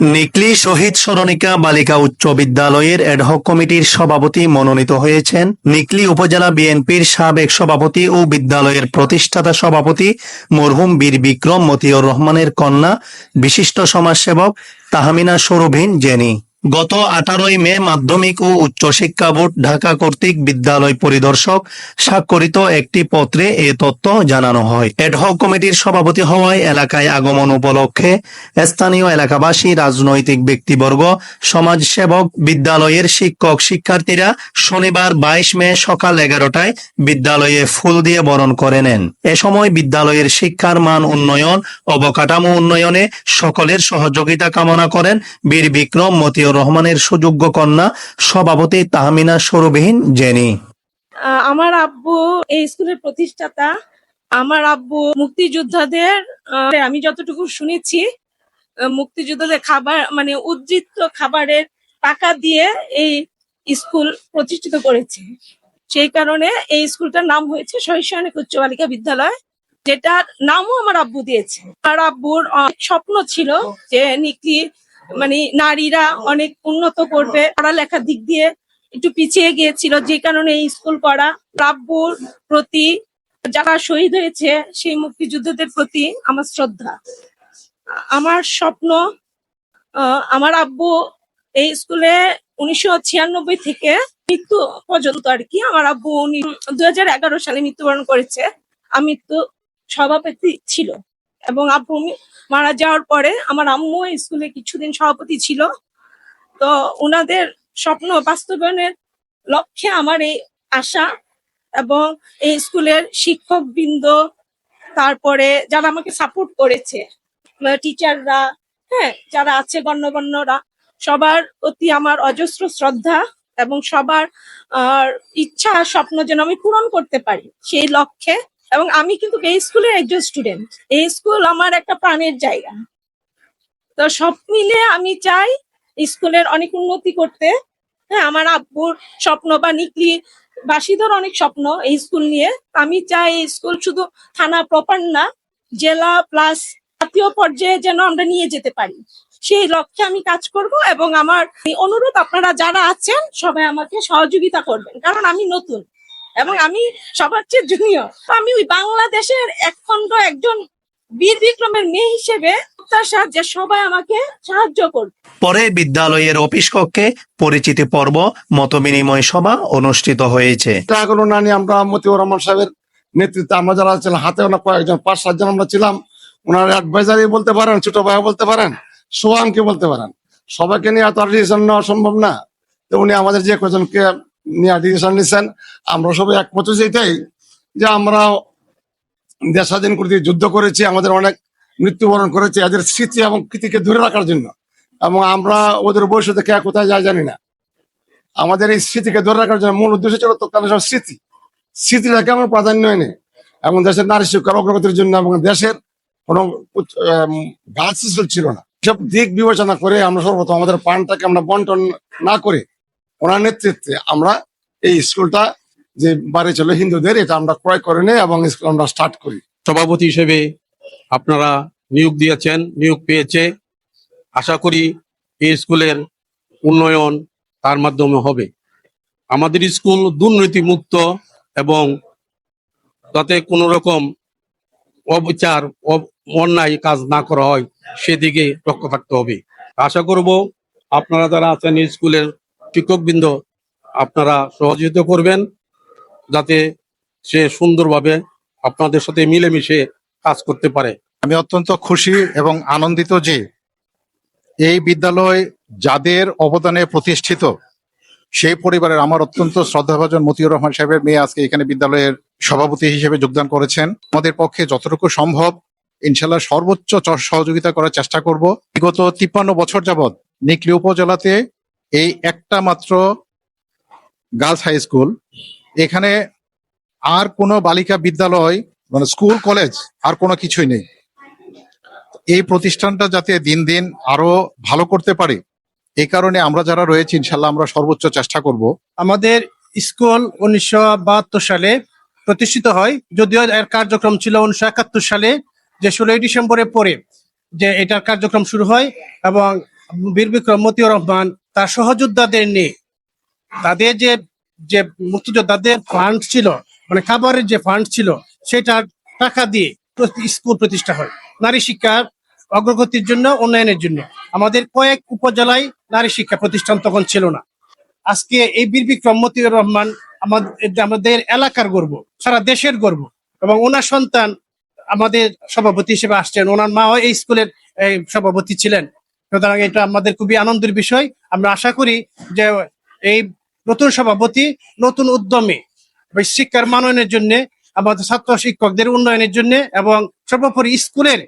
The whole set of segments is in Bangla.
নিকলি শহীদ সরণিকা বালিকা উচ্চ বিদ্যালয়ের এডহক কমিটির সভাপতি মনোনীত হয়েছেন নিকলি উপজেলা বিএনপির সাবেক সভাপতি ও বিদ্যালয়ের প্রতিষ্ঠাতা সভাপতি মরহুম বীর বিক্রম মতিউর রহমানের কন্যা, বিশিষ্ট সমাজসেবক তাহমিনা সরভিন জেনি। গত আঠারোই মে মাধ্যমিক ও উচ্চশিক্ষা বোর্ড ঢাকা কর্তৃক বিদ্যালয় পরিদর্শক স্বাক্ষরিত একটি পত্রে এ তথ্য জানানো হয়। এডহক কমিটির সভাপতি হওয়ায় এলাকায় আগমন উপলক্ষে স্থানীয় এলাকাবাসী, রাজনৈতিক ব্যক্তিবর্গ, সমাজসেবক, বিদ্যালয়ের শিক্ষক শিক্ষার্থীরা শনিবার বাইশ মে সকাল এগারোটায় বিদ্যালয়ে ফুল দিয়ে বরণ করে নেন। এ সময় বিদ্যালয়ের শিক্ষার মান উন্নয়ন, অবকাঠামো উন্নয়নে সকলের সহযোগিতা কামনা করেন বীর বিক্রম মতিউর রহমানের সুযোগ্য কন্যা সভাপতি তাহমিনা সরুবিহীন জেনি। আমার আব্বু এই স্কুলের প্রতিষ্ঠাতা। আমার আব্বু মুক্তিযোদ্ধাদের আমি যতটুকু শুনেছি মুক্তিযোদ্ধাদের খাবার মানে উদ্বৃত্ত খাবারের টাকা দিয়ে এই স্কুল প্রতিষ্ঠিত করেছে। সেই কারণে এই স্কুলটার নাম হয়েছে শহীদ উচ্চ বালিকা বিদ্যালয়, যেটার নামও আমার আব্বু দিয়েছে। আমার আব্বুর স্বপ্ন ছিল যে নিকলি মানে নারীরা অনেক উন্নত করবে। পড়ালেখার দিক দিয়ে একটু পিছিয়ে গিয়েছিল যে কারণে এই স্কুল করা রাব্বুর প্রতি যারা শহীদ হয়েছে সেই মুক্তিযুদ্ধদের প্রতি আমার শ্রদ্ধা। আমার স্বপ্ন আমার আব্বু এই স্কুলে উনিশশো ছিয়ানব্বই থেকে মৃত্যু পর্যন্ত আর কি আমার আব্বু হাজার এগারো সালে মৃত্যুবরণ করেছে। আমি তো সভাপতি ছিল। এবং আব্বু মারা যাওয়ার পরে আমার আম্মু স্কুলে কিছুদিন সভাপতি ছিল। তো ওনাদের স্বপ্ন বাস্তবায়নের লক্ষ্যে আমার এই আশা এবং এই স্কুলের শিক্ষক বৃন্দ তারপরে যারা আমাকে সাপোর্ট করেছে টিচাররা হ্যাঁ যারা আছে গণ্যগণ্যরা, সবার প্রতি আমার অজস্র শ্রদ্ধা এবং সবার ইচ্ছা, স্বপ্ন যেন আমি পূরণ করতে পারি, সেই লক্ষ্যে এবং আমি কিন্তু এই স্কুলের একজন স্টুডেন্ট এই স্কুল আমার একটা প্রাণের জায়গা। তো সব মিলে আমি চাই স্কুলের অনেক উন্নতি করতে। হ্যাঁ আমার আব্বুর স্বপ্ন বা নিকলি বাসীদের অনেক স্বপ্ন এই স্কুল নিয়ে। আমি চাই এই স্কুল শুধু থানা প্রপার না, জেলা প্লাস জাতীয় পর্যায়ে যেন আমরা নিয়ে যেতে পারি। সেই লক্ষ্যে আমি কাজ করব এবং আমার অনুরোধ আপনারা যারা আছেন সবাই আমাকে সহযোগিতা করবেন। কারণ আমি নতুন। এবং আমি সবার চেয়ে জুনিয়র আমি ওই বাংলাদেশের একখণ্ড একজন বীর বিক্রমের মেয়ে হিসেবে প্রত্যাশা যে সবাই আমাকে সাহায্য করবে। পরে বিদ্যালয়ের অফিস কক্ষে পরিচিতি পর্ব মতবিনিময় সভা অনুষ্ঠিত হয়েছে। না নিয়ে আমরা মতিউর রহমান সাহেবের নেতৃত্বে আমরা যারা ছিলাম হাতে ওনা কয়েকজন পাঁচ সাতজন আমরা ছিলাম ওনার অ্যাডভাইজারি বলতে পারেন ছোট ভাই বলতে পারেন সোহানকে বলতে পারেন। সবাইকে নিয়ে এত ডিসিশন নেওয়া সম্ভব না। তো উনি আমাদের যে কজনকে নিয়ে ডিসিশন নিচ্ছেন আমরা সবাই একমত হয়েছি এটাই যে আমরা দেশ স্বাধীন করতে যুদ্ধ করেছি, আমাদের অনেক মৃত্যুবরণ করেছে, এদের স্মৃতি এবং কৃতিকে ধরে রাখার জন্য। এবং আমরা ওদের ভবিষ্যতে কে কোথায় যায় জানি না। আমাদের এই স্মৃতিকে ধরে রাখার জন্য মূল উদ্দেশ্য ছিল তৎকালীন সব স্মৃতি। স্মৃতিটাকে আমরা প্রাধান্য এনে এবং দেশের নারী শিক্ষার অগ্রগতির জন্য এবং দেশের কোনো গাছ ছিল না। সব দিক বিবেচনা করে আমরা সর্বপ্রথম আমাদের পানটাকে আমরা বন্টন না করে ওনার নেতৃত্বে আমরা এই স্কুলটা যে বাড়ি ছিল হিন্দুদের, এটা আমরা ক্রয় করে নিই এবং স্কুল আমরা স্টার্ট করি। সভাপতি হিসেবে আপনারা নিয়োগ দিয়েছেন, নিয়োগ পেয়েছে। আশা করি এই স্কুলের উন্নয়ন তার মাধ্যমে হবে। আমাদের স্কুল দুর্নীতিমুক্ত এবং যাতে কোনো রকম অবিচার অন্যায় কাজ না করা হয়, সেদিকে লক্ষ্য থাকতে হবে। আশা করব আপনারা যারা আছেন স্কুলের শিক্ষকবৃন্দ আপনারা সহযোগিতা করবেন যাতে সে সুন্দরভাবে আপনাদের সাথে মিলেমিশে কাজ করতে পারে। আমি অত্যন্ত খুশি এবং আনন্দিত যে এই বিদ্যালয় যাদের অবদানে প্রতিষ্ঠিত, সেই পরিবারের আমার অত্যন্ত শ্রদ্ধাভাজন মতিউর রহমান সাহেবের মেয়ে আজকে এখানে বিদ্যালয়ের সভাপতি হিসেবে যোগদান করেছেন। আমাদের পক্ষে যতটুকু সম্ভব ইনশাল্লাহ সর্বোচ্চ সহযোগিতা করার চেষ্টা করব। বিগত তিপ্পান্ন বছর যাবৎ নিকলি উপজেলাতে এই একটা মাত্র গার্লস হাই স্কুল। এখানে আর কোনো বালিকা বিদ্যালয় মানে স্কুল, কলেজ আর কোনো কিছুই নেই। এই প্রতিষ্ঠানটা যাতে দিন দিন আরও ভালো করতে পারে এই কারণে আমরা যারা রয়েছি, ইনশাল্লাহ আমরা সর্বোচ্চ চেষ্টা করব। আমাদের স্কুল উনিশশো বাহাত্তর সালে প্রতিষ্ঠিত হয়, যদিও এর কার্যক্রম ছিল উনিশশো একাত্তর সালে, যে ষোলোই ডিসেম্বরের পরে যে এটার কার্যক্রম শুরু হয় এবং বীর বিক্রম মতিউর রহমান তার সহযোদ্ধাদের নিয়ে। তাদের যে যে মুক্তিযোদ্ধাদের ফান্ড ছিল মানে খাবারের যে ফান্ড ছিল সেটা টাকা দিয়ে স্কুল প্রতিষ্ঠা হয়। নারী শিক্ষার অগ্রগতির জন্য, উন্নয়নের জন্য। আমাদের কয়েক উপজেলায় নারী শিক্ষা প্রতিষ্ঠান তখন ছিল না। আজকে এই বীর বিক্রম মতিউর রহমান আমাদের আমাদের এলাকার গর্ব, সারা দেশের গর্ব। এবং ওনার সন্তান আমাদের সভাপতি হিসেবে আসছেন। ওনার মাও এই স্কুলের সভাপতি ছিলেন। সুতরাং এটা আমাদের খুবই আনন্দের বিষয়। আমরা আশা করি যে এই নতুন সভাপতি, নতুন উদ্যমে শিক্ষার মাননের জন্য আমাদের ছাত্র শিক্ষকদের উন্নয়নের জন্য এবং সর্বোপরি স্কুলের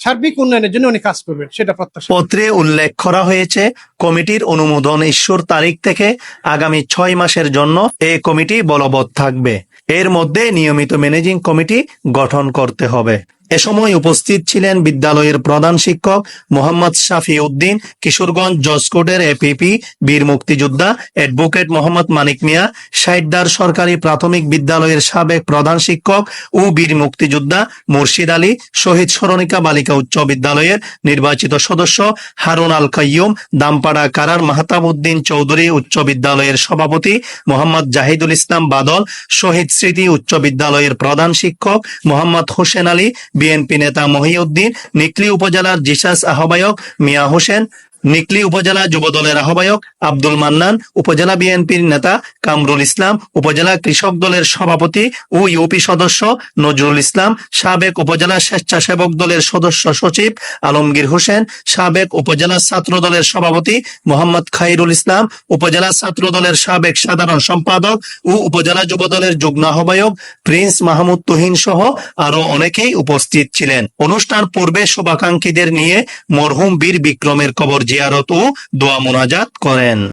সার্বিক উন্নয়নের জন্য উনি কাজ করবেন, সেটা প্রত্যাশা। পত্রে উল্লেখ করা হয়েছে, কমিটির অনুমোদন ইস্যুর তারিখ থেকে আগামী ছয় মাসের জন্য এই কমিটি বলবৎ থাকবে। এর মধ্যে নিয়মিত ম্যানেজিং কমিটি গঠন করতে হবে। এ সময় উপস্থিত ছিলেন বিদ্যালয়ের প্রধান শিক্ষক মোহাম্মদ শাফি উদ্দিন কিশোরগঞ্জ জজকোটের এপিপি বীর মুক্তিযোদ্ধা অ্যাডভোকেট মোহাম্মদ মানিক মিয়া সাইডদার সরকারি প্রাথমিক বিদ্যালয়ের সাবেক প্রধান শিক্ষক ও বীর মুক্তিযোদ্ধা মুর্শিদ আলী, শহীদ স্মরণিকা বালিকা উচ্চ বিদ্যালয়ের নির্বাচিত সদস্য হারুন আল কাইয়ুম, দামপাড়া কারার মাহতাব উদ্দিন চৌধুরী উচ্চ বিদ্যালয়ের সভাপতি মোহাম্মদ জাহিদুল ইসলাম বাদল, শহীদ স্মৃতি উচ্চ বিদ্যালয়ের প্রধান শিক্ষক মোহাম্মদ হোসেন আলী বিএনপি নেতা মহিউদ্দিন নিকলি উপজেলার জিসাস আহ্বায়ক মিয়া হোসেন নিকলি উপজেলা যুবদলের আহ্বায়ক আব্দুল মান্নান, উপজেলা বিএনপির নেতা কামরুল ইসলাম, উপজেলা কৃষক দলের সভাপতি ও ইউপি সদস্য নজরুল ইসলাম, সাবেক উপজেলা স্বেচ্ছাসেবক দলের সদস্য সচিব আলমগীর হোসেন, সাবেক উপজেলা ছাত্র দলের সভাপতি মোহাম্মদ খাইরুল ইসলাম, উপজেলা ছাত্র দলের সাবেক সাধারণ সম্পাদক ও উপজেলা যুব দলের যুগ্ম আহ্বায়ক প্রিন্স মাহমুদ তুহিন সহ আরও অনেকেই উপস্থিত ছিলেন। অনুষ্ঠান পূর্বে শুভাকাঙ্ক্ষীদের নিয়ে মরহুম বীর বিক্রমের কবর জিয়ারত ও দোয়া মোনাজাত করেন।